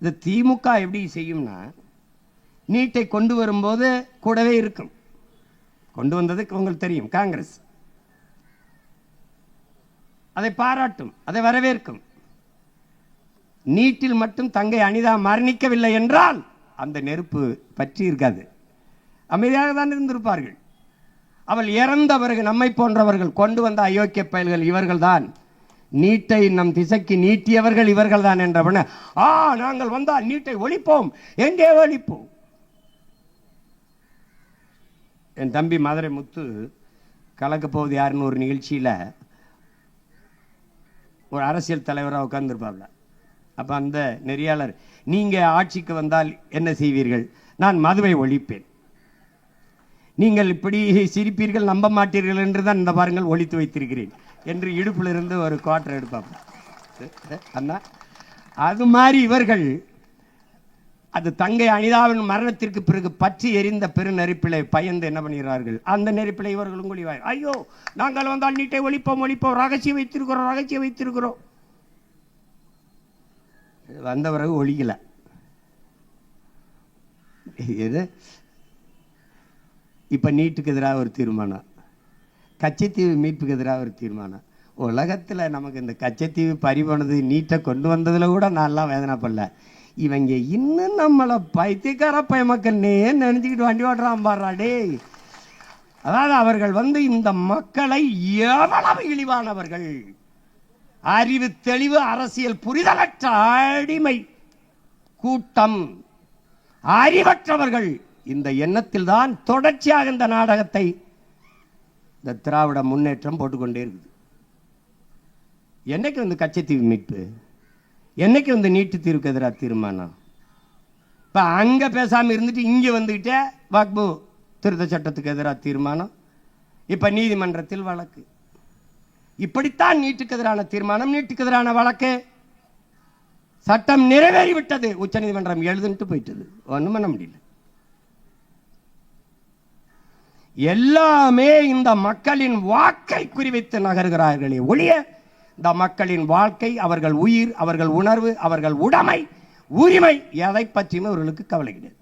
இந்த திமுக எப்படி செய்யும்னா நீட்டை கொண்டு வரும்போது கூடவே இருக்கும். கொண்டு வந்ததுக்கு உங்களுக்கு தெரியும் காங்கிரஸ். அதை பாராட்டும் அதை வரவேற்கும். நீட்டில் மட்டும் தங்கை அனிதா மரணிக்கவில்லை என்றால் அந்த நெருப்பு பற்றி இருக்காது. அமைதியாக தான் இருந்திருப்பார்கள். அவள் இறந்த பிறகு நம்மை போன்றவர்கள் கொண்டு வந்த அயோக்கிய பயல்கள் இவர்கள்தான். நீட்டை நம் திசைக்கு நீட்டியவர்கள் இவர்கள் தான் என்றவன. ஆ நாங்கள் வந்தால் நீட்டை ஒழிப்போம். எங்கே ஒழிப்போம் என் தம்பி மதுரை முத்து கலக்க போகுது யாருன்னு ஒரு நிகழ்ச்சியில். ஒரு அரசியல் தலைவராக உட்கார்ந்துருப்பாப்ல. அப்போ அந்த நெறியாளர் நீங்கள் ஆட்சிக்கு வந்தால் என்ன செய்வீர்கள்? நான் மதுவை ஒழிப்பேன். நீங்கள் இப்படி சிரிப்பீர்கள் நம்ப மாட்டீர்கள் என்று தான் இந்த பாருங்கள் ஒழித்து வைத்திருக்கிறேன். என்று இடுப்பிலிருந்து ஒரு குவார்டர் எடுப்பாங்க அண்ணா. அது மாதிரி இவர்கள் அது தங்கை அனிதாவின் மரணத்திற்கு பிறகு பற்றி எரிந்த பெரு நெருப்பிலை பயந்து என்ன பண்ணுகிறார்கள்? அந்த நெருப்பிலை இவர்களும் குழிவாய் ஐயோ நாங்கள் வந்தால் நீட்டை ஒழிப்போம் ஒழிப்போம். ரகசியம் வைத்திருக்கிறோம் ரகசியம் வைத்திருக்கிறோம். வந்த பிறகு ஒழிக்கல. எது? இப்போ நீட்டுக்கு எதிராக ஒரு தீர்மானம். கச்சத்தீவு மீட்புக்கு எதிராக ஒரு தீர்மானம். உலகத்தில் நமக்கு இந்த கச்சத்தீவு பறிபோனது நீட்டை கொண்டு வந்ததில் கூட நான்லாம் வேதனைப்படல. இவங்க இன்னும் நம்மளை பைத்தியக்கார பயமக்கன்னே நினச்சிக்கிட்டு வண்டி ஓட்டுறான் பாடுறா டேய். அதாவது அவர்கள் வந்து இந்த மக்களை எவ்வளவு இழிவானவர்கள். அறிவு தெளிவு அரசியல் புரிதலற்ற அடிமை கூட்டம் அறிவற்றவர்கள். இந்த எண்ணத்தில் தான் தொடர்ச்சியாக இந்த நாடகத்தை இந்த திராவிட முன்னேற்றம் போட்டுக்கொண்டே இருக்குது. என்னைக்கு வந்து கச்சத்தீவு மீட்பு? என்னைக்கு வந்து நீட்டு தீர்வுக்கு எதிராக தீர்மானம்? இப்போ அங்கே பேசாமல் இருந்துட்டு இங்கே வந்துக்கிட்டே வாக்பு திருத்த சட்டத்துக்கு எதிராக தீர்மானம்? இப்போ நீதிமன்றத்தில் வழக்கு. இப்படித்தான் நீட்டுக்கு எதிரான தீர்மானம் நீட்டுக்கு எதிரான வழக்கு. சட்டம் நிறைவேறிவிட்டது. உச்சநீதிமன்றம் எழுதுன்ட்டு போயிட்டது. ஒன்றும் பண்ண முடியல. எல்லாமே இந்த மக்களின் வாக்கை குறிவைத்து நகர்கிறார்களே ஒழிய இந்த மக்களின் வாழ்க்கை அவர்கள் உயிர் அவர்கள் உணர்வு அவர்கள் உடைமை உரிமை எதை பற்றியும் அவர்களுக்கு கவலை கிடையாது.